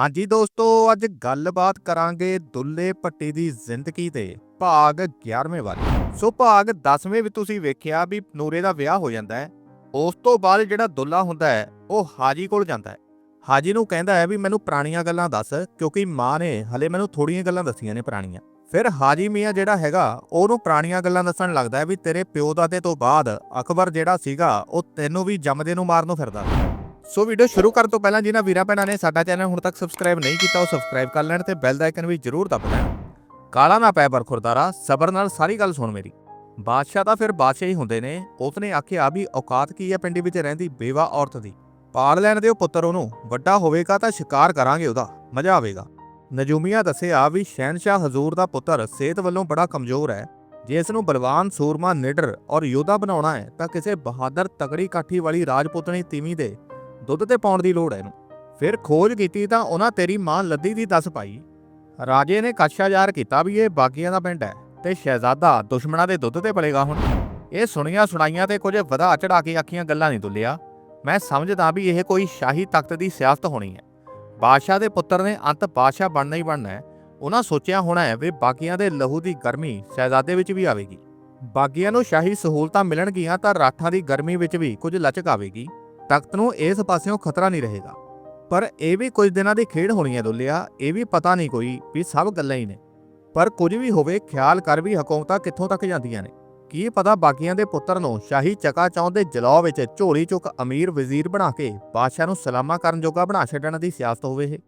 ਹਾਂਜੀ ਦੋਸਤੋ, ਅੱਜ ਗੱਲਬਾਤ ਕਰਾਂਗੇ ਦੁੱਲੇ ਭੱਟੀ ਦੀ ਜ਼ਿੰਦਗੀ ਤੇ ਭਾਗ 11ਵੇਂ ਵਾਲੀ। ਸੋ ਭਾਗ 10ਵੇਂ ਵਿੱਚ ਤੁਸੀਂ ਵੇਖਿਆ ਵੀ ਨੂਰੇ ਦਾ ਵਿਆਹ ਹੋ ਜਾਂਦਾ ਹੈ। ਉਸ ਤੋਂ ਬਾਅਦ ਜਿਹੜਾ ਦੁੱਲਾ ਹੁੰਦਾ ਹੈ, ਉਹ ਹਾਜੀ ਕੋਲ ਜਾਂਦਾ ਹੈ। ਹਾਜੀ ਨੂੰ ਕਹਿੰਦਾ ਹੈ ਵੀ ਮੈਨੂੰ ਪੁਰਾਣੀਆਂ ਗੱਲਾਂ ਦੱਸ, ਕਿਉਂਕਿ ਮਾਂ ਨੇ ਹਲੇ ਮੈਨੂੰ ਥੋੜੀਆਂ ਗੱਲਾਂ ਦੱਸੀਆਂ ਨੇ ਪੁਰਾਣੀਆਂ। ਫਿਰ ਹਾਜੀ ਮੀਆਂ ਜਿਹੜਾ ਹੈਗਾ, ਉਹਨੂੰ ਪੁਰਾਣੀਆਂ ਗੱਲਾਂ ਦੱਸਣ ਲੱਗਦਾ ਹੈ ਵੀ ਤੇਰੇ ਪਿਓ ਦਾਦੇ ਤੋਂ ਬਾਅਦ ਅਕਬਰ ਜਿਹੜਾ ਸੀਗਾ, ਉਹ ਤੈਨੂੰ ਵੀ ਜੰਮਦੇ ਨੂੰ ਮਾਰਨ ਨੂੰ ਫਿਰਦਾ। ਸੀ ਸੋ ਵੀਡੀਓ ਸ਼ੁਰੂ ਕਰਨ ਤੋਂ ਪਹਿਲਾਂ ਜਿਨ੍ਹਾਂ ਵੀਰਾਂ ਭੈਣਾਂ ਨੇ ਸਾਡਾ ਚੈਨਲ ਹੁਣ ਤੱਕ ਸਬਸਕ੍ਰਾਈਬ ਨਹੀਂ ਕੀਤਾ, ਉਹ ਸਬਸਕ੍ਰਾਈਬ ਕਰ ਲੈਣ ਤੇ ਬੈਲ ਦਾ ਆਈਕਨ ਵੀ ਜ਼ਰੂਰ ਦਬ ਲੈਣ। ਕਾਲਾ ਨਾ ਪੈ ਬਰਖੁਰਦਾਰਾ ਸਬਰ ਨਾਲ ਸਾਰੀ ਗੱਲ ਸੁਣ ਮੇਰੀ। ਬਾਦਸ਼ਾਹ ਤਾਂ ਫਿਰ ਬਾਦਸ਼ਾਹ ਹੀ ਹੁੰਦੇ ਨੇ, ਉਸਨੇ ਆਖਿਆ ਵੀ ਔਕਾਤ ਕੀ ਹੈ ਪਿੰਡ ਵਿੱਚ ਰਹਿੰਦੀ ਬੇਵਾ ਔਰਤ ਦੀ? ਪਾਲ ਲੈਣ ਦਿਓ ਪੁੱਤਰ ਉਹਨੂੰ, ਵੱਡਾ ਹੋਵੇਗਾ ਤਾਂ ਸ਼ਿਕਾਰ ਕਰਾਂਗੇ ਉਹਦਾ, ਮਜ਼ਾ ਆਵੇਗਾ। ਨਜੂਮੀਆ ਦੱਸਿਆ ਵੀ ਸ਼ਹਿਨशाह ਹਜ਼ੂਰ ਦਾ ਪੁੱਤਰ ਸਿਹਤ ਵੱਲੋਂ ਬੜਾ ਕਮਜ਼ੋਰ ਹੈ। ਜੇ ਇਸ ਨੂੰ ਬਲਵਾਨ ਸੂਰਮਾ ਨਿਡਰ ਔਰ ਯੋਧਾ ਬਣਾਉਣਾ ਹੈ, ਤਾਂ ਕਿਸੇ ਬਹਾਦਰ ਤਕੜੀ ਕਾਠੀ ਵਾਲੀ ਰਾਜਪੂਤਣੀ ਤੀਵੀਂ ਦੇ ਦੁੱਧ ਤੇ ਪਾਉਣ ਦੀ ਲੋੜ ਹੈ ਇਹਨੂੰ। ਫਿਰ ਖੋਜ ਕੀਤੀ ਤਾਂ ਉਹਨਾਂ ਤੇਰੀ ਮਾਂ ਲੱਦੀ ਦੀ ਦੱਸ ਪਾਈ। ਰਾਜੇ ਨੇ ਕਸ਼ਾ ਜ਼ਾਹਰ ਕੀਤਾ ਵੀ ਇਹ ਬਾਗੀਆਂ ਦਾ ਪਿੰਡ ਹੈ ਤੇ ਸ਼ਹਿਜ਼ਾਦਾ ਦੁਸ਼ਮਣਾਂ ਦੇ ਦੁੱਧ ਤੇ ਪਲੇਗਾ ਹੁਣ। ਇਹ ਸੁਣੀਆਂ ਸੁਣਾਈਆਂ ਤੇ ਕੁਝ ਵਧਾ ਚੜਾ ਕੇ ਆਖੀਆਂ ਗੱਲਾਂ ਨਹੀਂ ਦੁੱਲਿਆ ਮੈਂ ਸਮਝਦਾ ਵੀ ਇਹ ਕੋਈ ਸ਼ਾਹੀ ਤਖਤ ਦੀ ਸਿਆਸਤ ਹੋਣੀ ਹੈ। ਬਾਦਸ਼ਾਹ ਦੇ ਪੁੱਤਰ ਨੇ ਅੰਤ ਬਾਦਸ਼ਾਹ ਬਣਨਾ ਹੀ ਬਣਨਾ ਹੈ। ਉਹਨਾਂ ਸੋਚਿਆ ਹੋਣਾ ਹੈ ਵੀ ਬਾਗੀਆਂ ਦੇ ਲਹੂ ਦੀ ਗਰਮੀ ਸ਼ਹਿਜ਼ਾਦੇ ਵਿੱਚ ਵੀ ਆਵੇਗੀ। ਬਾਗੀਆਂ ਨੂੰ ਸ਼ਾਹੀ ਸਹੂਲਤਾਂ ਮਿਲਣਗੀਆਂ ਤਾਂ ਰਾਠਾਂ ਦੀ ਗਰਮੀ ਵਿੱਚ ਵੀ ਕੁਝ ਲਚਕ ਆਵੇਗੀ। ਤਖਤ ਨੂੰ ਇਸ ਪਾਸਿਓਂ ਖਤਰਾ ਨਹੀਂ ਰਹੇਗਾ। ਪਰ ਇਹ ਵੀ ਕੁਝ ਦਿਨਾਂ ਦੀ ਖੇਡ ਹੋਣੀ ਹੈ ਦੁੱਲਿਆ, ਇਹ ਵੀ ਪਤਾ ਨਹੀਂ ਕੋਈ ਵੀ ਸਭ ਗੱਲਾਂ ਹੀ ਨੇ। ਪਰ ਕੁਝ ਵੀ ਹੋਵੇ, ਖਿਆਲ ਕਰ ਵੀ ਹਕੂਮਤਾਂ ਕਿੱਥੋਂ ਤੱਕ ਜਾਂਦੀਆਂ ਨੇ। ਕੀ ਪਤਾ ਬਾਕੀਆਂ ਦੇ ਪੁੱਤਰ ਨੂੰ ਸ਼ਾਹੀ ਚਕਾ ਚੌਂ ਦੇ ਜਲੌ ਵਿੱਚ ਝੋਲੀ ਚੁੱਕ ਅਮੀਰ ਵਜ਼ੀਰ ਬਣਾ ਕੇ ਬਾਦਸ਼ਾਹ ਨੂੰ ਸਲਾਮਾ ਕਰਨ ਜੋਗਾ ਬਣਾ ਛੱਡਣ ਦੀ ਸਿਆਸਤ ਹੋਵੇ ਇਹ?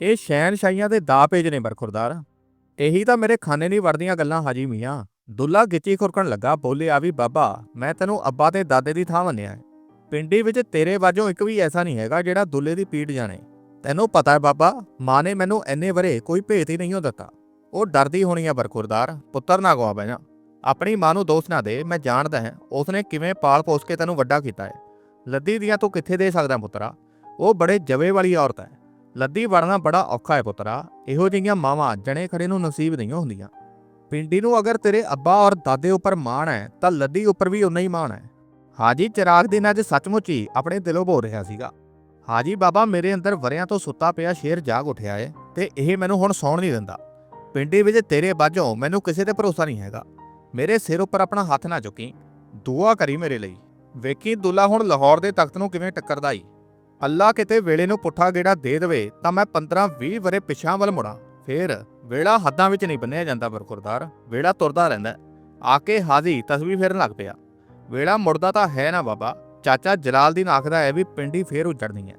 ਇਹ ਸ਼ਾਹੀਆਂ ਦੇ ਦਾ ਪੇਜ ਨੇ ਬਰਖੁਰਦਾਰ। ਇਹੀ ਤਾਂ ਮੇਰੇ ਖਾਨੇ ਨਹੀਂ ਵੜਦੀਆਂ ਗੱਲਾਂ, ਹਾਜੀ ਮੀਆਂ। ਦੁੱਲਾ ਗਿੱਚੀ ਖੁਰਕਣ ਲੱਗਾ ਬੋਲੇ ਆ ਵੀ, ਬਾਬਾ, ਮੈਂ ਤੈਨੂੰ ਅੱਬਾ ਤੇ ਦਾਦੇ ਦੀ ਥਾਂ ਮੰਨਿਆ ਹੈ। ਪਿੰਡੀ ਵਿੱਚ ਤੇਰੇ ਵਾਜੋਂ ਇੱਕ ਵੀ ਐਸਾ ਨਹੀਂ ਹੈਗਾ ਜਿਹੜਾ ਦੁੱਲੇ ਦੀ ਪੀੜ ਜਾਣੇ। ਤੈਨੂੰ ਪਤਾ ਹੈ ਬਾਬਾ, ਮਾਂ ਨੇ ਮੈਨੂੰ ਐਨੇ ਵਰੇ ਕੋਈ ਭੇਤ ਹੀ ਨਹੀਂ ਉਹ ਦਿੱਤਾ। ਉਹ ਡਰਦੀ ਹੋਣੀ ਆ ਬਰਖੁਰਦਾਰ, ਪੁੱਤਰ ਨਾ ਗਵਾ ਬੈਣਾ ਆਪਣੀ ਮਾਂ ਨੂੰ ਦੋਸ਼ ਨਾ ਦੇ, ਮੈਂ ਜਾਣਦਾ ਹਾਂ, ਉਸਨੇ ਕਿਵੇਂ ਪਾਲ ਪੋਸ ਕੇ ਤੈਨੂੰ ਵੱਡਾ ਕੀਤਾ ਹੈ। ਲੱਦੀ ਦੀਆਂ ਤੂੰ ਕਿੱਥੇ ਦੇ ਸਕਦਾ ਪੁੱਤਰਾ? ਉਹ ਬੜੇ ਜਵੇ ਵਾਲੀ ਔਰਤ ਹੈ। ਲੱਦੀ ਵੜਨਾ ਬੜਾ ਔਖਾ ਹੈ ਪੁੱਤਰਾ, ਇਹੋ ਜਿਹੀਆਂ ਮਾਵਾਂ ਜਣੇ ਖੜੇ ਨੂੰ ਨਸੀਬ ਨਹੀਂ ਹੁੰਦੀਆਂ। ਪਿੰਡੀ ਨੂੰ ਅਗਰ ਤੇਰੇ ਅੱਬਾ ਔਰ ਦਾਦੇ ਉੱਪਰ ਮਾਣ ਹੈ, ਤਾਂ ਲੱਦੀ ਉੱਪਰ ਵੀ ਉਨਾ ਹੀ ਮਾਣ ਹੈ। ਹਾਜੀ, ਚਿਰਾਗ ਦਿਨ ਅੱਜ ਸੱਚਮੁੱਚ ਹੀ ਆਪਣੇ ਦਿਲੋਂ ਬੋਲ ਰਿਹਾ ਸੀਗਾ। ਹਾਜੀ, ਬਾਬਾ ਮੇਰੇ ਅੰਦਰ ਵਰਿਆਂ ਤੋਂ ਸੁੱਤਾ ਪਿਆ ਸ਼ੇਰ ਜਾਗ ਉੱਠਿਆ ਏ ਤੇ ਇਹ ਮੈਨੂੰ ਹੁਣ ਸੌਣ ਨਹੀਂ ਦਿੰਦਾ। ਪਿੰਡੀ ਵਿੱਚ ਤੇਰੇ ਬਾਝੋਂ ਮੈਨੂੰ ਕਿਸੇ ਤੇ ਭਰੋਸਾ ਨਹੀਂ ਹੈਗਾ। ਮੇਰੇ ਸਿਰ ਉੱਪਰ ਆਪਣਾ ਹੱਥ ਨਾ ਚੁੱਕੀ, ਦੁਆ ਕਰੀ ਮੇਰੇ ਲਈ। ਵੇਖੀ, ਦੁੱਲਾ ਹੁਣ ਲਾਹੌਰ ਦੇ ਤਖਤ ਨੂੰ ਕਿਵੇਂ ਟੱਕਰਦਾ ਈ। ਅੱਲਾ ਕਿਤੇ ਵੇਲੇ ਨੂੰ ਪੁੱਠਾ ਗੇੜਾ ਦੇ ਦੇਵੇ ਤਾਂ ਮੈਂ 15-20 ਵਰੇ ਪਿਛਾਂ ਵੱਲ ਮੁੜਾਂ। ਫੇਰ ਵੇਲਾ ਹੱਦਾਂ ਵਿੱਚ ਨਹੀਂ ਬੰਨਿਆ ਜਾਂਦਾ ਬਰਖੁਰਦਾਰ ਵੇਲਾ ਤੁਰਦਾ ਰਹਿੰਦਾ। ਆ ਕੇ ਹਾਜ਼ੀ ਤਸਵੀਰ ਫੇਰਨ ਲੱਗ ਪਿਆ। ਵੇਲਾ ਮੁੜਦਾ ਤਾਂ ਹੈ ਨਾ ਬਾਬਾ। ਚਾਚਾ ਜਲਾਲਦੀਨ ਆਖਦਾ ਹੈ ਵੀ ਪਿੰਡੀ ਫੇਰ ਉਜੜਨੀ ਹੈ।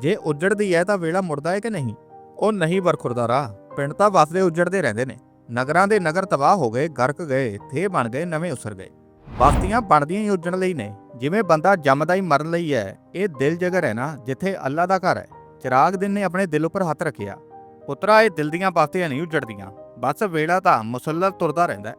ਜੇ ਉਜੜਦੀ ਹੈ ਤਾਂ ਵੇਲਾ ਮੁੜਦਾ ਹੈ ਕਿ ਨਹੀਂ? ਉਹ ਨਹੀਂ ਵਰਖੁਰਦਾ ਰਾਹ। ਪਿੰਡ ਤਾਂ ਵਸਦੇ ਉਜੜਦੇ ਰਹਿੰਦੇ ਨੇ। ਨਗਰਾਂ ਦੇ ਨਗਰ ਤਬਾਹ ਹੋ ਗਏ, ਗਰਕ ਗਏ ਥੇ ਬਣ ਗਏ, ਨਵੇਂ ਉਸਰ ਗਏ। ਬਸਤੀਆਂ ਬਣਦੀਆਂ ਹੀ ਉਜੜਨ ਲਈ ਨੇ। ਜਿਵੇਂ ਬੰਦਾ ਜੰਮਦਾ ਹੀ ਮਰਨ ਲਈ ਹੈ, ਇਹ ਦਿਲ ਜਗਰ ਹੈ ਨਾ, ਜਿੱਥੇ ਅੱਲਾ ਦਾ ਘਰ ਹੈ। ਚਿਰਾਗ ਦਿਨ ਨੇ ਆਪਣੇ ਦਿਲ ਉੱਪਰ ਹੱਥ ਰੱਖਿਆ। ਪੁੱਤਰਾ, ਇਹ ਦਿਲ ਦੀਆਂ ਬਸਤੀਆਂ ਨਹੀਂ ਉਜੜਦੀਆਂ। ਬਸ ਵੇਲਾ ਤਾਂ ਮੁਸੱਲਲ ਤੁਰਦਾ ਰਹਿੰਦਾ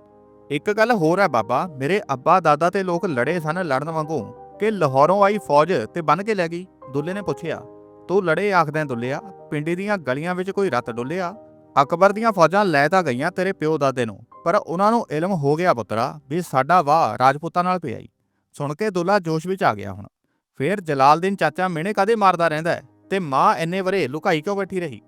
ਇੱਕ ਗੱਲ ਹੋਰ ਹੈ ਬਾਬਾ, ਮੇਰੇ ਅੱਬਾ, ਦਾਦਾ ਤੇ ਲੋਕ ਲੜੇ ਸਨ ਲੜਨ ਵਾਂਗੂ ਕਿ ਲਾਹੌਰੋਂ ਆਈ ਫੌਜ ਤੇ ਬੰਨ ਕੇ ਲੈ ਗਈ। ਦੁੱਲੇ ਨੇ ਪੁੱਛਿਆ, ਤੂੰ ਲੜੇ ਆਖਦੈਂ ਦੁੱਲਿਆ? ਪਿੰਡੀ ਦੀਆਂ ਗਲੀਆਂ ਵਿੱਚ ਕੋਈ ਰੱਤ ਡੁੱਲਿਆ? ਅਕਬਰ ਦੀਆਂ ਫੌਜਾਂ ਲੈ ਤਾਂ ਗਈਆਂ ਤੇਰੇ ਪਿਓ ਦਾਦੇ ਨੂੰ, ਪਰ ਉਹਨਾਂ ਨੂੰ ਇਲਮ ਹੋ ਗਿਆ ਪੁੱਤਰਾ ਵੀ ਸਾਡਾ ਵਾਹ ਰਾਜਪੂਤਾਂ ਨਾਲ ਪਿਆ ਈ ਸੁਣ ਕੇ ਦੁੱਲਾ ਜੋਸ਼ ਵਿੱਚ ਆ ਗਿਆ ਹੁਣ। ਫੇਰ ਜਲਾਲਦੀਨ ਚਾਚਾ ਮਿਹਣੇ ਕਾਦੇ ਮਾਰਦਾ ਰਹਿੰਦਾ ਹੈ? ਤੇ ਮਾਂ ਐਨੇ ਵਰੇ ਲੁਕਾਈ ਕਿਉਂ ਬੈਠੀ ਰਹੀ?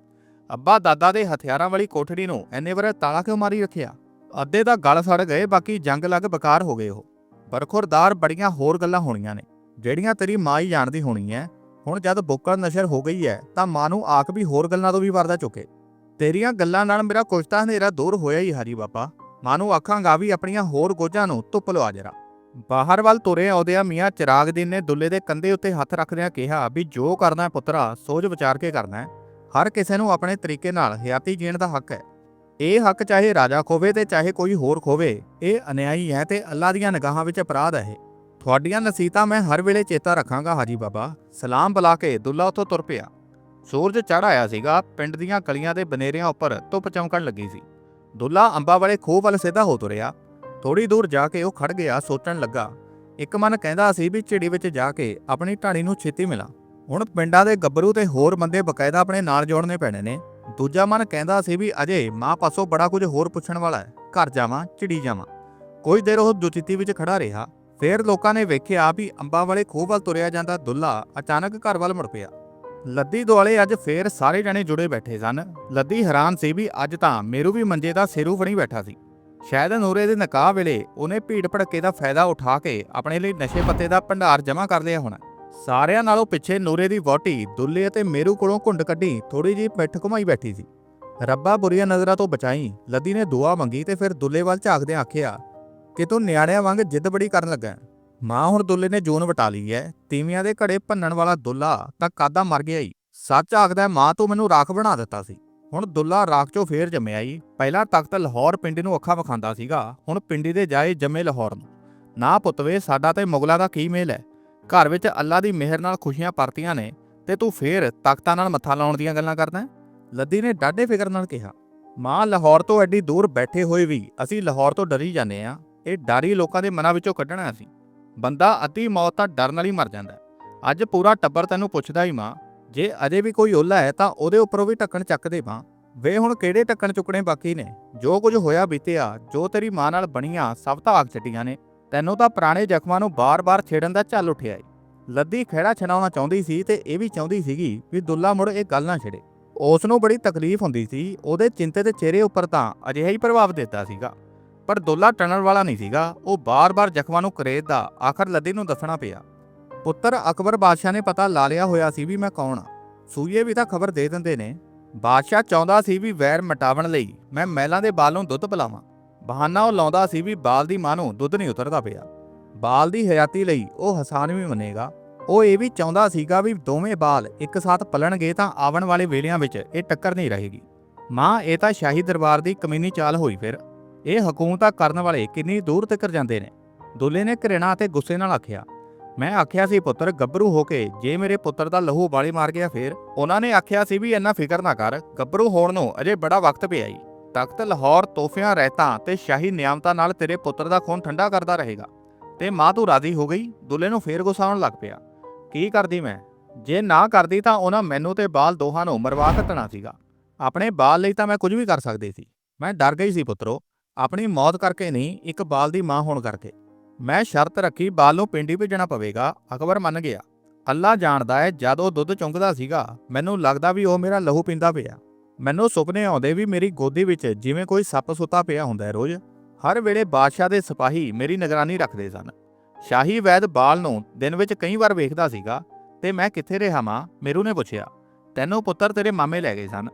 ਅੱਬਾ, ਦਾਦਾ ਦੇ ਹਥਿਆਰਾਂ ਵਾਲੀ ਕੋਠੜੀ ਨੂੰ ਐਨੇ ਵਰੇ ਤਾਲਾ ਕਿਉਂ ਮਾਰੀ ਰੱਖਿਆ? ਅੱਧੇ ਦਾ ਗਲ ਸੜ ਗਏ, ਬਾਕੀ ਜੰਗ ਲੱਗ ਬਕਾਰ ਹੋ ਗਏ ਉਹ। ਬਰਖੁਰਦਾਰ ਬੜੀਆਂ ਹੋਰ ਗੱਲਾਂ ਹੋਣੀਆਂ ਨੇ, ਜਿਹੜੀਆਂ ਤੇਰੀ ਮਾਂ ਹੀ ਜਾਣਦੀ ਹੋਣੀ ਐ। ਹੁਣ ਜਦ ਬੁੱਕਲ ਨਸ਼ਰ ਹੋ ਗਈ ਐ, ਤਾਂ ਮਾਂ ਨੂੰ ਆਖ ਵੀ ਹੋਰ ਗੱਲਾਂ ਤੋਂ ਵੀ ਵਰਦਾ ਚੁੱਕੇ। ਤੇਰੀਆਂ ਗੱਲਾਂ ਨਾਲ ਮੇਰਾ ਕੁਛ ਤਾਂ ਹਨੇਰਾ ਦੂਰ ਹੋਇਆ ਹੀ ਹਰੀ ਬਾਬਾ। ਮਾਂ ਨੂੰ ਆਖਾਂਗਾ ਵੀ ਆਪਣੀਆਂ ਹੋਰ ਗੋਝਾਂ ਨੂੰ ਧੁੱਪ ਲਵਾ ਜਰਾ। ਬਾਹਰ ਵੱਲ ਤੁਰੇ ਆਉਂਦਿਆਂ ਮੀਆਂ ਚਿਰਾਗਦੀਨ ਨੇ ਦੁੱਲੇ ਦੇ ਕੰਧੇ ਉੱਤੇ ਹੱਥ ਰੱਖਦਿਆਂ ਕਿਹਾ ਵੀ ਜੋ ਕਰਨਾ ਪੁੱਤਰਾ ਸੋਚ ਵਿਚਾਰ ਕੇ ਕਰਨਾ ਹੈ ਹਰ ਕਿਸੇ ਨੂੰ ਆਪਣੇ ਤਰੀਕੇ ਨਾਲ, ਹਯਾਤੀ ਜੀਣ ਦਾ ਹੱਕ ਹੈ ਇਹ ਹੱਕ ਚਾਹੇ ਰਾਜਾ ਖੋਵੇ ਤੇ ਚਾਹੇ ਕੋਈ ਹੋਰ ਖੋਵੇ, ਇਹ ਅਨਿਆਈ ਹੈ ਤੇ ਅੱਲਾ ਦੀਆਂ ਨਿਗਾਹਾਂ ਵਿੱਚ ਅਪਰਾਧ ਹੈ ਇਹ। ਤੁਹਾਡੀਆਂ ਨਸੀਹਤਾਂ ਮੈਂ ਹਰ ਵੇਲੇ ਚੇਤਾ ਰੱਖਾਂਗਾ ਹਾਜੀ ਬਾਬਾ। ਸਲਾਮ ਬੁਲਾ ਕੇ ਦੁੱਲਾ ਉੱਥੋਂ ਤੁਰ ਪਿਆ। ਸੂਰਜ ਚੜ੍ਹ ਆਇਆ ਸੀਗਾ, ਪਿੰਡ ਦੀਆਂ ਗਲੀਆਂ ਦੇ ਬਨੇਰਿਆਂ ਉੱਪਰ ਧੁੱਪ ਚਮਕਣ ਲੱਗੀ ਸੀ। ਦੁੱਲਾ ਅੰਬਾ ਵਾਲੇ ਖੂਹ ਵੱਲ ਸਿੱਧਾ ਹੋ ਤੁਰਿਆ। ਥੋੜੀ ਦੂਰ ਜਾ ਕੇ ਉਹ ਖੜ ਗਿਆ, ਸੋਚਣ ਲੱਗਾ। ਇੱਕ ਮਨ ਕਹਿੰਦਾ ਸੀ ਵੀ ਝਿੜੀ ਵਿੱਚ ਜਾ ਕੇ ਆਪਣੀ ਢਾਣੀ ਨੂੰ ਛੇਤੀ ਮਿਲਾਂ। ਹੁਣ ਪਿੰਡਾਂ ਦੇ ਗੱਭਰੂ ਤੇ ਹੋਰ ਬੰਦੇ ਬਕਾਇਦਾ ਆਪਣੇ ਨਾਲ ਜੋੜਨੇ ਪੈਣੇ ਨੇ। ਦੂਜਾ ਮਨ ਕਹਿੰਦਾ ਸੀ ਵੀ ਅਜੇ ਮਾਂ ਪਾਸੋਂ ਬੜਾ ਕੁਝ ਹੋਰ ਪੁੱਛਣ ਵਾਲਾ ਹੈ। ਘਰ ਜਾਵਾਂ, ਚਿੜੀ ਜਾਵਾਂ। ਕੁਝ ਦੇਰ ਉਹ ਦੁਚਿੱਤੀ ਵਿੱਚ ਖੜਾ ਰਿਹਾ। ਫੇਰ ਲੋਕਾਂ ਨੇ ਵੇਖਿਆ ਵੀ ਅੰਬਾਂ ਵਾਲੇ ਖੂਹ ਵੱਲ ਤੁਰਿਆ ਜਾਂਦਾ ਦੁੱਲਾ ਅਚਾਨਕ ਘਰ ਵੱਲ ਮੁੜ ਪਿਆ। ਲੱਦੀ ਦੁਆਲੇ ਅੱਜ ਫੇਰ ਸਾਰੇ ਜਣੇ ਜੁੜੇ ਬੈਠੇ ਸਨ। ਲੱਦੀ ਹੈਰਾਨ ਸੀ ਵੀ ਅੱਜ ਤਾਂ ਮੇਰੂ ਵੀ ਮੰਜੇ ਦਾ ਸਿਰੂ ਫਣੀ ਬੈਠਾ ਸੀ। ਸ਼ਾਇਦ ਨੂਰੇ ਦੇ ਨਿਕਾਹ ਵੇਲੇ ਉਹਨੇ ਭੀੜ ਭੜਕੇ ਦਾ ਫਾਇਦਾ ਉਠਾ ਕੇ ਆਪਣੇ ਲਈ ਨਸ਼ੇ ਪੱਤੇ ਦਾ ਭੰਡਾਰ ਜਮ੍ਹਾਂ ਕਰ ਲਿਆ ਹੋਣਾ। ਸਾਰਿਆਂ ਨਾਲੋਂ ਪਿੱਛੇ ਨੂਰੇ ਦੀ ਵਹੁਟੀ ਦੁੱਲੇ ਅਤੇ ਮੇਰੂ ਕੋਲੋਂ ਘੁੰਡ ਕੱਢੀ ਥੋੜੀ ਜਿਹੀ ਪਿੱਠ ਘੁਮਾਈ ਬੈਠੀ ਸੀ। ਰੱਬਾ ਬੁਰੀਆਂ ਨਜ਼ਰਾਂ ਤੋਂ ਬਚਾਈ, ਲੱਦੀ ਨੇ ਦੁਆ ਮੰਗੀ ਤੇ ਫਿਰ ਦੁੱਲੇ ਵੱਲ ਝਾਕਦੇ ਆਖਿਆ, ਕਿ ਤੂੰ ਨਿਆਣਿਆਂ ਵਾਂਗ ਜਿੱਦ ਬੜੀ ਕਰਨ ਲੱਗਾ ਮਾਂ ਹੁਣ ਦੁੱਲੇ ਨੇ ਜੂਨ ਵਟਾ ਲਈ ਐ ਤੀਵੀਆਂ ਦੇ ਘੜੇ ਭੰਨਣ ਵਾਲਾ ਦੁੱਲਾ ਤਾਂ ਕਾਦਾ ਮਰ ਗਿਆ ਈ। ਸੱਚ ਆਖਦਾ ਮਾਂ ਤੂੰ ਮੈਨੂੰ ਰਾਖ ਬਣਾ ਦਿੱਤਾ ਸੀ। ਹੁਣ ਦੁੱਲਾ ਰਾਖ ਚੋਂ ਫੇਰ ਜੰਮਿਆ ਈ। ਪਹਿਲਾਂ ਤਖਤ ਲਾਹੌਰ ਪਿੰਡੀ ਨੂੰ ਅੱਖਾਂ ਵਿਖਾਉਂਦਾ ਸੀਗਾ, ਹੁਣ ਪਿੰਡੀ ਦੇ ਜਾਏ ਜੰਮੇ ਲਾਹੌਰ ਨੂੰ। ਨਾ ਪੁੱਤਵੇ ਸਾਡਾ ਤੇ ਮੁਗਲਾਂ ਦਾ ਕੀ ਮੇਲ ਹੈ? ਘਰ ਵਿੱਚ ਅੱਲਾ ਦੀ ਮਿਹਰ ਨਾਲ ਖੁਸ਼ੀਆਂ ਪਰਤੀਆਂ ਨੇ ਤੇ ਤੂੰ ਫੇਰ ਤਖਤਾਂ ਨਾਲ ਮੱਥਾ ਲਾਉਣ ਦੀਆਂ ਗੱਲਾਂ ਕਰਦਾ ਹੈਂ? ਲੱਦੀ ਨੇ ਡਾਢੇ ਫਿਕਰ ਨਾਲ ਕਿਹਾ, ਮਾਂ, ਲਾਹੌਰ ਤੋਂ ਐਡੀ ਦੂਰ ਬੈਠੇ ਹੋਏ ਵੀ ਅਸੀਂ ਲਾਹੌਰ ਤੋਂ ਡਰੀ ਜਾਂਦੇ ਆ ਇਹ ਡਰ ਹੀ ਲੋਕਾਂ ਦੇ ਮਨਾਂ ਵਿੱਚੋਂ ਕੱਢਣਾ ਸੀ ਬੰਦਾ ਅਤੀ ਮੌਤ ਤਾਂ ਡਰ ਨਾਲ ਹੀ ਮਰ ਜਾਂਦਾ ਅੱਜ ਪੂਰਾ ਟੱਬਰ ਤੈਨੂੰ ਪੁੱਛਦਾ ਹੀ ਮਾਂ, ਜੇ ਅਜੇ ਵੀ ਕੋਈ ਓਲਾ ਹੈ ਤਾਂ ਉਹਦੇ ਉੱਪਰੋਂ ਵੀ ਢੱਕਣ ਚੱਕਦੇ ਮਾਂ। ਵੇ, ਹੁਣ ਕਿਹੜੇ ਢੱਕਣ ਚੁੱਕਣੇ ਬਾਕੀ ਨੇ? ਜੋ ਕੁਝ ਹੋਇਆ ਬੀਤਿਆ, ਜੋ ਤੇਰੀ ਮਾਂ ਨਾਲ ਬਣੀਆਂ ਸਭ ਤਾਂ ਆਗ ਛੱਡੀਆਂ ਨੇ। ਤੈਨੂੰ ਤਾਂ ਪੁਰਾਣੇ ਜ਼ਖਮਾਂ ਨੂੰ ਬਾਰ-ਬਾਰ ਛੇੜਨ ਦਾ ਝੱਲ ਉੱਠਿਆ ਏ। ਲੱਦੀ ਖਹਿੜਾ ਛਡਾਉਣਾ ਚਾਹੁੰਦੀ ਸੀ ਤੇ ਇਹ ਵੀ ਚਾਹੁੰਦੀ ਸੀਗੀ ਵੀ ਦੁੱਲਾ ਮੁੜ ਇਹ ਗੱਲ ਨਾ ਛੇੜੇ। ਉਸ ਨੂੰ ਬੜੀ ਤਕਲੀਫ ਹੁੰਦੀ ਸੀ, ਉਹਦੇ ਚਿੰਤੇ ਚਿਹਰੇ ਉੱਪਰ ਤਾਂ ਅਜਿਹਾ ਹੀ ਪ੍ਰਭਾਵ ਦਿੱਤਾ ਸੀਗਾ। ਪਰ ਦੁੱਲਾ ਟਣਨ ਵਾਲਾ ਨਹੀਂ ਸੀਗਾ, ਉਹ ਬਾਰ-ਬਾਰ ਜ਼ਖਮਾਂ ਨੂੰ ਕਰੇਦਦਾ ਆਖਰ ਲੱਦੀ ਨੂੰ ਦੱਸਣਾ ਪਿਆ। ਪੁੱਤਰ ਅਕਬਰ ਬਾਦਸ਼ਾਹ ਨੇ ਪਤਾ ਲਾ ਲਿਆ ਹੋਇਆ ਸੀ ਵੀ ਮੈਂ ਕੌਣ ਆ। ਸੂਏ ਵੀ ਤਾਂ ਖਬਰ ਦੇ ਦਿੰਦੇ ਨੇ। ਬਾਦਸ਼ਾਹ ਚਾਹੁੰਦਾ ਸੀ ਵੀ ਵੈਰ ਮਟਾਵਣ ਲਈ ਮੈਂ ਮਹਿਲਾਂ ਦੇ ਬਾਲ ਨੂੰ ਦੁੱਧ ਪਿਲਾਵਾਂ। ਬਹਾਨਾ ਉਹ ਲਾਉਂਦਾ ਸੀ ਵੀ ਬਾਲ ਦੀ ਮਾਂ ਨੂੰ ਦੁੱਧ ਨਹੀਂ ਉਤਰਦਾ ਪਿਆ। ਬਾਲ ਦੀ ਹਯਾਤੀ ਲਈ ਉਹ ਹਸਾਨ ਵੀ ਮੰਨੇਗਾ। ਉਹ ਇਹ ਵੀ ਚਾਹੁੰਦਾ ਸੀਗਾ ਵੀ ਦੋਵੇਂ ਬਾਲ ਇੱਕ ਸਾਥ ਪਲਣਗੇ ਤਾਂ ਆਉਣ ਵਾਲੇ ਵੇਲਿਆਂ ਵਿੱਚ ਇਹ ਟੱਕਰ ਨਹੀਂ ਰਹੇਗੀ। ਮਾਂ, ਇਹ ਤਾਂ ਸ਼ਾਹੀ ਦਰਬਾਰ ਦੀ ਕਮੀਨੀ ਚਾਲ ਹੋਈ ਫਿਰ। ਇਹ ਹਕੂਮਤਾਂ ਕਰਨ ਵਾਲੇ ਕਿੰਨੀ ਦੂਰ ਤੱਕ ਜਾਂਦੇ ਨੇ। ਦੁੱਲੇ ਨੇ ਘਰਿਣਾ ਅਤੇ ਗੁੱਸੇ ਨਾਲ ਆਖਿਆ, ਮੈਂ ਆਖਿਆ ਸੀ ਪੁੱਤਰ, ਗੱਭਰੂ ਹੋ ਕੇ ਜੇ ਮੇਰੇ ਪੁੱਤਰ ਦਾ ਲਹੂ ਬਾਲੀ ਮਾਰ ਗਿਆ ਫੇਰ। ਉਹਨਾਂ ਨੇ ਆਖਿਆ ਸੀ ਵੀ ਇੰਨਾ ਫਿਕਰ ਨਾ ਕਰ, ਗੱਭਰੂ ਹੋਣ ਨੂੰ ਅਜੇ ਬੜਾ ਵਕਤ ਪਿਆ ਈ। ਤਖਤ ਲਾਹੌਰ ਤੋਹਫਿਆਂ ਰਹਿਤਾਂ ਤੇ ਸ਼ਾਹੀ ਨਿਆਮਤਾਂ ਨਾਲ ਤੇਰੇ ਪੁੱਤਰ ਦਾ ਖੂਨ ਠੰਡਾ ਕਰਦਾ ਰਹੇਗਾ। ਤੇ ਮਾਂ ਤੂੰ ਰਾਜ਼ੀ ਹੋ ਗਈ, ਦੁੱਲੇ ਨੂੰ ਫੇਰ ਗੁੱਸਾ ਲੱਗ ਪਿਆ। ਕੀ ਕਰਦੀ ਮੈਂ? ਜੇ ਨਾ ਕਰਦੀ ਤਾਂ ਉਹਨਾਂ ਮੈਨੂੰ ਤੇ ਬਾਲ ਦੋਹਾਂ ਨੂੰ ਮਰਵਾ ਕੱਟਣਾ ਸੀਗਾ। ਆਪਣੇ ਬਾਲ ਲਈ ਤਾਂ ਮੈਂ ਕੁਝ ਵੀ ਕਰ ਸਕਦੀ ਸੀ। ਮੈਂ ਡਰ ਗਈ ਸੀ ਪੁੱਤਰੋ। ਆਪਣੀ ਮੌਤ ਕਰਕੇ ਨਹੀਂ, ਇੱਕ ਬਾਲ ਦੀ ਮਾਂ ਹੋਣ ਕਰਕੇ। ਮੈਂ ਸ਼ਰਤ ਰੱਖੀ ਬਾਲ ਨੂੰ ਪਿੰਡੀ ਭੇਜਣਾ ਪਵੇਗਾ, ਅਕਬਰ ਮੰਨ ਗਿਆ। ਅੱਲਾ ਜਾਣਦਾ ਹੈ, ਜਦ ਉਹ ਦੁੱਧ ਚੁੰਗਦਾ ਸੀਗਾ, ਮੈਨੂੰ ਲੱਗਦਾ ਵੀ ਉਹ ਮੇਰਾ ਲਹੂ ਪੀਂਦਾ ਪਿਆ। ਮੈਨੂੰ ਸੁਪਨੇ ਆਉਂਦੇ ਵੀ ਮੇਰੀ ਗੋਦੀ ਵਿੱਚ ਜਿਵੇਂ ਕੋਈ ਸੱਪ ਸੁੱਤਾ ਪਿਆ ਹੁੰਦਾ ਹੈ ਰੋਜ਼, ਹਰ ਵੇਲੇ ਬਾਦਸ਼ਾਹ ਦੇ ਸਿਪਾਹੀ ਮੇਰੀ ਨਿਗਰਾਨੀ ਰੱਖਦੇ ਸਨ। ਸ਼ਾਹੀ ਵੈਦ ਬਾਲ ਨੂੰ ਦਿਨ ਵਿੱਚ ਕਈ ਵਾਰ ਵੇਖਦਾ ਸੀਗਾ ਤੇ ਮੈਂ ਕਿੱਥੇ ਰਿਹਾ ਮਾਂ? ਮੇਰੂ ਨੇ ਪੁੱਛਿਆ। ਤੈਨੂੰ ਪੁੱਤਰ ਤੇਰੇ ਮਾਮੇ ਲੈ ਗਏ ਸਨ।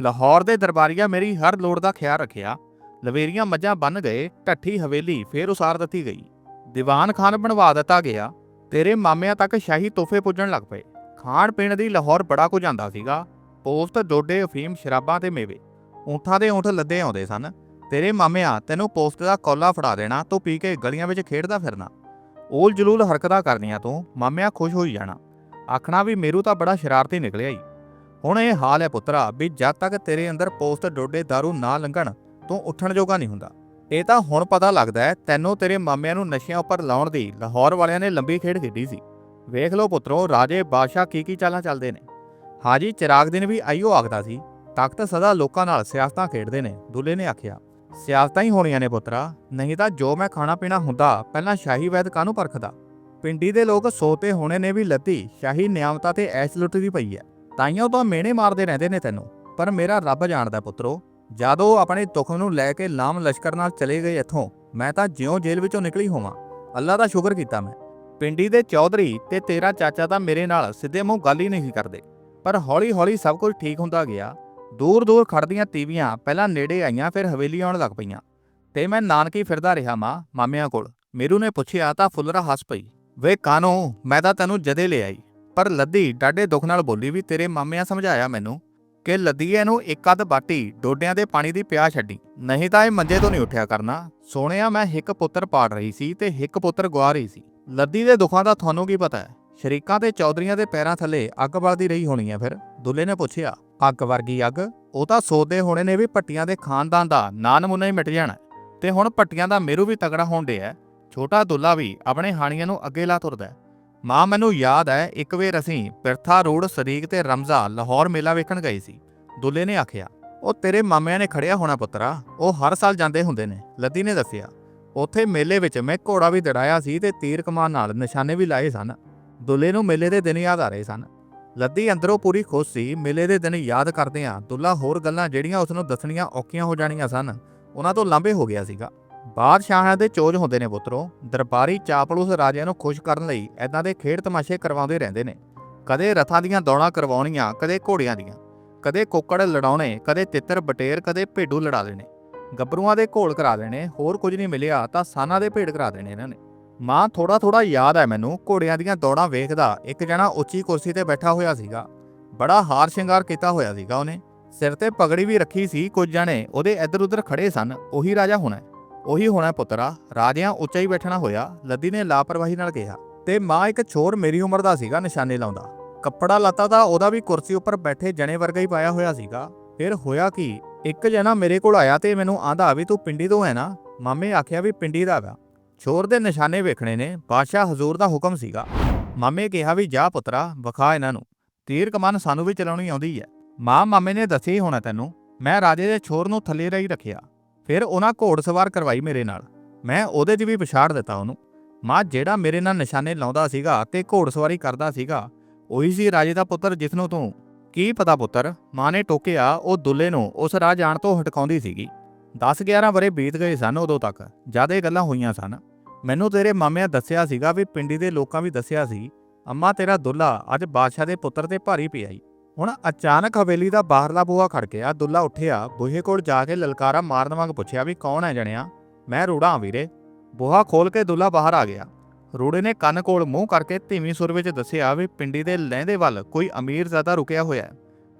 ਲਾਹੌਰ ਦੇ ਦਰਬਾਰੀਆ ਮੇਰੀ ਹਰ ਲੋੜ ਦਾ ਖਿਆਲ ਰੱਖਿਆ। ਲਵੇਰੀਆਂ ਮੱਝਾਂ ਬੰਨ ਗਏ, ਢੱਠੀ ਹਵੇਲੀ ਫੇਰ ਉਸਾਰ ਦਿੱਤੀ ਗਈ। ਦੀਵਾਨ ਖਾਨ ਬਣਵਾ ਦਿੱਤਾ ਗਿਆ। ਤੇਰੇ ਮਾਮਿਆਂ ਤੱਕ ਸ਼ਾਹੀ ਤੋਹਫੇ ਪੁੱਜਣ ਲੱਗ ਪਏ। ਖਾਣ ਪੀਣ ਦੀ ਲਾਹੌਰ ਬੜਾ ਕੁਝ ਆਂਦਾ ਸੀਗਾ। ਪੋਸਤ ਡੋਡੇ ਅਫੀਮ ਸ਼ਰਾਬਾਂ ਤੇ ਮੇਵੇ। ਊਂਠਾਂ ਦੇ ਊਂਠ ਲੱਦੇ ਆਉਂਦੇ ਸਨ। ਤੇਰੇ ਮਾਮਿਆਂ, ਤੈਨੂੰ ਪੋਸਤ ਦਾ ਕੋਲਾ ਫੜਾ ਦੇਣਾ, ਤੂੰ ਪੀ ਕੇ ਗਲੀਆਂ ਵਿੱਚ ਖੇਡਦਾ ਫਿਰਨਾ। ਓਲ ਜਲੂਲ ਹਰਕਤਾਂ ਕਰਨੀਆਂ ਤੋਂ, ਮਾਮਿਆਂ ਖੁਸ਼ ਹੋਈ ਜਾਣਾ। ਆਖਣਾ ਵੀ ਮੇਰੂ ਤਾਂ ਬੜਾ ਸ਼ਰਾਰਤੀ ਨਿਕਲਿਆ ਈ। ਹੁਣ ਇਹ ਹਾਲ ਹੈ ਪੁੱਤਰਾ, ਵੀ ਜਦ ਤੱਕ ਤੇਰੇ ਅੰਦਰ ਪੋਸਟ ਡੋਡੇ दारू ਨਾ ਲੰਘਣ, ਤੂੰ ਉੱਠਣ ਜੋਗਾ ਨਹੀਂ ਹੁੰਦਾ। ਇਹ ਤਾਂ ਹੁਣ ਪਤਾ ਲੱਗਦਾ ਹੈ ਤੈਨੂੰ ਤੇਰੇ ਮਾਮਿਆਂ ਨੂੰ ਨਸ਼ਿਆਂ ਉੱਪਰ ਲਾਉਣ ਦੀ ਲਾਹੌਰ ਵਾਲਿਆਂ ਨੇ ਲੰਬੀ ਖੇਡ ਖੇਡੀ ਸੀ। ਵੇਖ ਲਓ ਪੁੱਤਰੋ, ਰਾਜੇ ਬਾਦਸ਼ਾਹ ਕੀ ਕੀ ਚਾਲਾਂ ਚੱਲਦੇ ਨੇ। ਹਾਜੀ ਚਿਰਾਗਦੀਨ ਵੀ ਆਈਓ ਆਖਦਾ ਸੀ। ਤਾਕਤ ਸਦਾ ਲੋਕਾਂ ਨਾਲ ਸਿਆਸਤਾਂ ਖੇਡਦੇ ਨੇ, ਦੁੱਲੇ ਨੇ ਆਖਿਆ। ਸਿਆਸਤਾਂ ਹੀ ਹੋਣੀਆਂ ਨੇ ਪੁੱਤਰਾ, ਨਹੀਂ ਤਾਂ ਜੋ ਮੈਂ ਖਾਣਾ ਪੀਣਾ ਹੁੰਦਾ, ਪਹਿਲਾਂ ਸ਼ਾਹੀ ਵੈਦ ਕਾਹਨੂੰ ਪਰਖਦਾ? ਪਿੰਡੀ ਦੇ ਲੋਕ ਸੋਤੇ ਹੋਣੇ ਨੇ ਵੀ ਲੱਤੀ, ਸ਼ਾਹੀ ਨਿਆਮਤਾਂ ਤੇ ਐਸ਼ ਲੁੱਟਦੀ ਪਈ ਹੈ ਤਾਈਆਂ ਤਾਂ ਮੇਨੇ ਮਾਰਦੇ ਰਹਿੰਦੇ ਨੇ ਤੈਨੂੰ, ਪਰ ਮੇਰਾ ਰੱਬ ਜਾਣਦਾ ਪੁੱਤਰੋ, ਜਦੋਂ ਆਪਣੇ ਦੁੱਖ ਨੂੰ ਲੈ ਕੇ ਲਾਮ ਲਸ਼ਕਰ ਨਾਲ ਚਲੇ ਗਏ ਇੱਥੋਂ, ਮੈਂ ਤਾਂ ਜਿਉਂ ਜੇਲ੍ਹ ਵਿੱਚੋਂ ਨਿਕਲੀ ਹੋਵਾਂ। ਅੱਲਾ ਦਾ ਸ਼ੁਕਰ ਕੀਤਾ ਮੈਂ। ਪਿੰਡੀ ਦੇ ਚੌਧਰੀ ਤੇ ਤੇਰਾ ਚਾਚਾ ਤਾਂ ਮੇਰੇ ਨਾਲ ਸਿੱਧੇ ਮੂੰਹ ਗੱਲ ਹੀ ਨਹੀਂ ਕਰਦੇ। ਪਰ ਹੌਲੀ-ਹੌਲੀ ਸਭ ਕੁਝ ਠੀਕ ਹੁੰਦਾ ਗਿਆ। ਦੂਰ-ਦੂਰ ਖੜਦੀਆਂ ਤੀਵੀਆਂ ਪਹਿਲਾਂ ਨੇੜੇ ਆਈਆਂ, ਫਿਰ ਹਵੇਲੀ ਆਉਣ ਲੱਗ ਪਈਆਂ। ਤੇ ਮੈਂ ਨਾਨਕੀ ਫਿਰਦਾ ਰਿਹਾ ਮਾਂ, ਮਾਮਿਆਂ ਕੋਲ। ਮੇਰੂ ਨੇ ਪੁੱਛਿਆ, ਤਾਂ ਫੁੱਲਰਾ ਹੱਸ ਪਈ? ਵੇ ਕਾਨੋ, ਮੈਂ ਤਾਂ ਤੈਨੂੰ ਜਦੇ ਲੈ ਆਈ। ਪਰ ਲੱਦੀ ਡਾਢੇ ਦੁੱਖ ਨਾਲ ਬੋਲੀ ਵੀ ਤੇਰੇ ਮਾਮਿਆਂ ਸਮਝਾਇਆ ਮੈਨੂੰ ਕਿ ਲੱਦੀਏ ਨੂੰ ਇੱਕ ਅੱਧ ਬਾਟੀ ਡੋਡਿਆਂ ਦੇ ਪਾਣੀ ਦੀ ਪਿਆ ਛੱਡੀ। ਨਹੀਂ ਤਾਂ ਇਹ ਮੰਜੇ ਤੋਂ ਨਹੀਂ ਉੱਠਿਆ ਕਰਨਾ। ਸੋਹਣਿਆ ਮੈਂ ਇੱਕ ਪੁੱਤਰ ਪਾੜ ਰਹੀ ਸੀ ਤੇ ਇੱਕ ਪੁੱਤਰ ਗਵਾ ਰਹੀ ਸੀ। ਲੱਦੀ ਦੇ ਦੁੱਖਾਂ ਦਾ ਤੁਹਾਨੂੰ ਕੀ ਪਤਾ ਹੈ? ਸ਼ਰੀਕਾਂ ਤੇ ਚੌਧਰੀਆਂ ਦੇ ਪੈਰਾਂ ਥੱਲੇ ਅੱਗ ਬਲਦੀ ਰਹੀ ਹੋਣੀ ਹੈ ਫਿਰ। ਦੁੱਲੇ ਨੇ ਪੁੱਛਿਆ, ਅੱਗ ਵਰਗੀ ਅੱਗ? ਉਹ ਤਾਂ ਸੋਦੇ ਹੋਣੇ ਨੇ ਵੀ ਪੱਟੀਆਂ ਦੇ ਖਾਨਦਾਨ ਦਾ ਨਾਂ ਨਮੂਨਾ ਹੀ ਮਿਟ ਜਾਣਾ ਤੇ ਹੁਣ ਪੱਟੀਆਂ ਦਾ ਮੇਰੂ ਵੀ ਤਗੜਾ ਹੋਣ ਡਿਆ ਛੋਟਾ ਦੁੱਲਾ ਵੀ ਆਪਣੇ ਹਾਣੀਆਂ ਨੂੰ ਅੱਗੇ ਲਾ ਤੁਰਦਾ ਮਾਂ, ਮੈਨੂੰ ਯਾਦ ਹੈ, ਇੱਕ ਵੇਰ ਅਸੀਂ ਪਿਰਥਾ ਰੋਡ, ਸਰੀਕ ਤੇ ਰਮਜ਼ਾ, ਲਾਹੌਰ ਮੇਲਾ ਵੇਖਣ ਗਏ ਸੀ। ਦੁੱਲੇ ਨੇ ਆਖਿਆ, ਉਹ ਤੇਰੇ ਮਾਮਿਆਂ ਨੇ ਖੜਿਆ ਹੋਣਾ ਪੁੱਤਰਾ, ਉਹ ਹਰ ਸਾਲ ਜਾਂਦੇ ਹੁੰਦੇ ਨੇ, ਲੱਦੀ ਨੇ ਦੱਸਿਆ। ਉੱਥੇ ਮੇਲੇ ਵਿੱਚ ਮੈਂ ਘੋੜਾ ਵੀ ਦੜਾਇਆ ਸੀ ਤੇ ਤੀਰ ਕਮਾਨ ਨਾਲ ਨਿਸ਼ਾਨੇ ਵੀ ਲਾਏ ਸਨ। ਦੁੱਲੇ ਨੂੰ ਮੇਲੇ ਦੇ ਦਿਨ ਯਾਦ ਆ ਰਹੇ ਸਨ। ਲੱਦੀ ਅੰਦਰੋਂ ਪੂਰੀ ਖੁਸ਼ ਸੀ, ਮੇਲੇ ਦੇ ਦਿਨ ਯਾਦ ਕਰਦੇ ਆ ਦੁੱਲਾ ਹੋਰ ਗੱਲਾਂ ਜਿਹੜੀਆਂ ਉਸ ਨੂੰ ਦੱਸਣੀਆਂ ਔਖੀਆਂ ਹੋ ਜਾਣੀਆਂ ਸਨ, ਉਹਨਾਂ ਤੋਂ ਲਾਂਭੇ ਹੋ ਗਿਆ ਸੀਗਾ। ਬਾਦਸ਼ਾਹਾਂ ਦੇ ਚੋਜ ਹੁੰਦੇ ਨੇ ਪੁੱਤਰੋ, ਦਰਬਾਰੀ ਚਾਪਲੂਸ ਰਾਜਿਆਂ ਨੂੰ ਖੁਸ਼ ਕਰਨ ਲਈ ਐਦਾਂ ਦੇ ਖੇਡ ਤਮਾਸ਼ੇ ਕਰਵਾਉਂਦੇ ਰਹਿੰਦੇ ਨੇ। ਕਦੇ ਰਥਾਂ ਦੀਆਂ ਦੌੜਾਂ ਕਰਵਾਉਣੀਆਂ, ਕਦੇ ਘੋੜਿਆਂ ਦੀਆਂ, ਕਦੇ ਕੋਕੜ ਲੜਾਉਣੇ, ਕਦੇ ਤਿੱਤਰ ਬਟੇਰ, ਕਦੇ ਭੇਡੂ ਲੜਾ ਦੇਣੇ ਗੱਭਰੂਆਂ ਦੇ ਘੋਲ ਕਰਾ ਦੇਣੇ, ਹੋਰ ਕੁਝ ਨਹੀਂ ਮਿਲਿਆ ਤਾਂ ਸਾਨਾਂ ਦੇ ਭੇਡ ਕਰਾ ਦੇਣੇ ਇਹਨਾਂ ਨੇ। ਮਾਂ ਥੋੜਾ ਥੋੜਾ ਯਾਦ ਹੈ ਮੈਨੂੰ ਘੋੜਿਆਂ ਦੀਆਂ ਦੌੜਾਂ ਵੇਖਦਾ ਇੱਕ ਜਣਾ ਉੱਚੀ ਕੁਰਸੀ ਤੇ ਬੈਠਾ ਹੋਇਆ ਸੀਗਾ। ਬੜਾ ਹਾਰ ਸ਼ਿੰਗਾਰ ਕੀਤਾ ਹੋਇਆ ਸੀਗਾ ਉਹਨੇ। ਸਿਰ ਤੇ ਪਗੜੀ ਵੀ ਰੱਖੀ ਸੀ ਕੁਝ ਜਣੇ, ਉਹਦੇ ਇੱਧਰ ਉੱਧਰ ਖੜੇ ਸਨ। ਉਹੀ ਰਾਜਾ ਹੋਣਾ ਉਹੀ ਹੋਣਾ ਪੁੱਤਰਾ, ਰਾਜਿਆਂ ਉੱਚਾ ਹੀ ਬੈਠਣਾ ਹੋਇਆ, ਲੱਦੀ ਨੇ ਲਾਪਰਵਾਹੀ ਨਾਲ ਕਿਹਾ। ਤੇ ਮਾਂ ਇੱਕ ਛੋਰ ਮੇਰੀ ਉਮਰ ਦਾ ਸੀਗਾ, ਨਿਸ਼ਾਨੇ ਲਾਉਂਦਾ। ਕੱਪੜਾ ਲੱਤਾ ਤਾਂ ਉਹਦਾ ਵੀ ਕੁਰਸੀ ਉੱਪਰ ਬੈਠੇ ਜਣੇ ਵਰਗਾ ਹੀ ਪਾਇਆ ਹੋਇਆ ਸੀਗਾ। ਫਿਰ ਹੋਇਆ ਕੀ? ਇੱਕ ਜਣਾ ਮੇਰੇ ਕੋਲ ਆਇਆ ਤੇ ਮੈਨੂੰ ਆਂਦਾ ਵੀ ਤੂੰ ਪਿੰਡੀ ਤੋਂ ਹੈ ਨਾ? ਮਾਮੇ ਆਖਿਆ ਵੀ ਪਿੰਡੀ ਦਾ ਵਾ। ਛੋਰ ਦੇ ਨਿਸ਼ਾਨੇ ਵੇਖਣੇ ਨੇ, ਬਾਦਸ਼ਾਹ ਹਜ਼ੂਰ ਦਾ ਹੁਕਮ ਸੀਗਾ। ਮਾਮੇ ਕਿਹਾ ਵੀ ਜਾ ਪੁੱਤਰਾ, ਵਿਖਾ ਇਹਨਾਂ ਨੂੰ। ਤੀਰ ਕਮਾਨ ਸਾਨੂੰ ਵੀ ਚਲਾਉਣੀ ਆਉਂਦੀ ਹੈ ਮਾਂ ਮਾਮੇ ਨੇ ਦੱਸਿਆ ਹੀ ਹੋਣਾ ਤੈਨੂੰ, ਮੈਂ ਰਾਜੇ ਦੇ ਛੋਰ ਨੂੰ ਥੱਲੇ ਰਹੀ ਰੱਖਿਆ। ਫਿਰ ਉਹਨਾਂ ਘੋੜ ਸਵਾਰ ਕਰਵਾਈ ਮੇਰੇ ਨਾਲ। ਮੈਂ ਉਹਦੇ 'ਚ ਵੀ ਪਛਾੜ ਦਿੱਤਾ ਉਹਨੂੰ। ਮਾਂ ਜਿਹੜਾ ਮੇਰੇ ਨਾਲ ਨਿਸ਼ਾਨੇ ਲਾਉਂਦਾ ਸੀਗਾ ਤੇ ਘੋੜ ਸਵਾਰੀ ਕਰਦਾ ਸੀਗਾ, ਉਹੀ ਸੀ ਰਾਜੇ ਦਾ ਪੁੱਤਰ ਜਿਸ ਨੂੰ ਤੂੰ। ਕੀ ਪਤਾ ਪੁੱਤਰ, ਮਾਂ ਨੇ ਟੋਕਿਆ, ਉਹ ਦੁੱਲੇ ਨੂੰ ਉਸ ਰਾਹ ਜਾਣ ਤੋਂ ਹਟਕਾਉਂਦੀ ਸੀਗੀ। 10-11 ਬਰੇ ਬੀਤ ਗਏ ਸਨ ਉਦੋਂ ਤੱਕ, ਜ਼ਿਆਦਾ ਗੱਲਾਂ ਹੋਈਆਂ ਸਨ। ਮੈਨੂੰ ਤੇਰੇ ਮਾਮਿਆਂ ਦੱਸਿਆ ਸੀਗਾ ਵੀ ਪਿੰਡੀ ਦੇ ਲੋਕਾਂ ਵੀ ਦੱਸਿਆ ਸੀ, ਅੰਮਾ ਤੇਰਾ ਦੁੱਲਾ ਅੱਜ ਬਾਦਸ਼ਾਹ ਦੇ ਪੁੱਤਰ ਤੇ ਭਾਰੀ ਪਿਆ ਈ। ਹੁਣ ਅਚਾਨਕ ਹਵੇਲੀ ਦਾ ਬਾਹਰਲਾ ਬੂਹਾ ਖੜ ਗਿਆ, ਦੁੱਲਾ ਉੱਠਿਆ, ਬੂਹੇ ਕੋਲ ਜਾ ਕੇ ਲਲਕਾਰਾ ਮਾਰਨ ਵਾਂਗ ਪੁੱਛਿਆ ਵੀ ਕੌਣ ਹੈ ਜਣਿਆ? ਮੈਂ ਰੂੜਾ ਹਾਂ ਵੀਰੇ। ਬੂਹਾ ਖੋਲ ਕੇ ਦੁੱਲਾ ਬਾਹਰ ਆ ਗਿਆ। ਰੂੜੇ ਨੇ ਕੰਨ ਕੋਲ ਮੂੰਹ ਕਰਕੇ ਧੀਮੀ ਸੁਰ ਵਿੱਚ ਦੱਸਿਆ ਵੀ ਪਿੰਡੀ ਦੇ ਲਹਿੰਦੇ ਵੱਲ ਕੋਈ ਅਮੀਰ ਜ਼ਿਆਦਾ ਰੁਕਿਆ ਹੋਇਆ ਹੈ।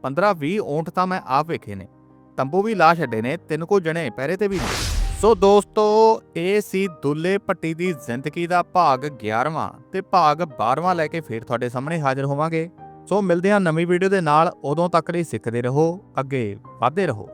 15-20 ਊਂਠ ਤਾਂ ਮੈਂ ਆਪ ਵੇਖੇ ਨੇ। ਤੰਬੂ ਵੀ ਲਾ ਛੱਡੇ ਨੇ, ਤਿੰਨ ਕੋ ਜਣੇ ਪਹਿਰੇ ਤੇ ਵੀ ਨੇ। ਸੋ ਦੋਸਤੋ, ਇਹ ਸੀ ਦੁੱਲੇ ਭੱਟੀ ਦੀ ਜ਼ਿੰਦਗੀ ਦਾ ਭਾਗ 11ਵਾਂ ਤੇ ਭਾਗ 12ਵਾਂ ਲੈ ਕੇ ਫੇਰ ਤੁਹਾਡੇ ਸਾਹਮਣੇ ਹਾਜ਼ਰ ਹੋਵਾਂਗੇ। ਸੋ ਮਿਲਦੇ ਹਾਂ ਨਵੀਂ ਵੀਡੀਓ ਦੇ ਨਾਲ, ਉਦੋਂ ਤੱਕ ਲਈ ਸਿੱਖਦੇ ਰਹੋ, ਅੱਗੇ ਵਧਦੇ ਰਹੋ।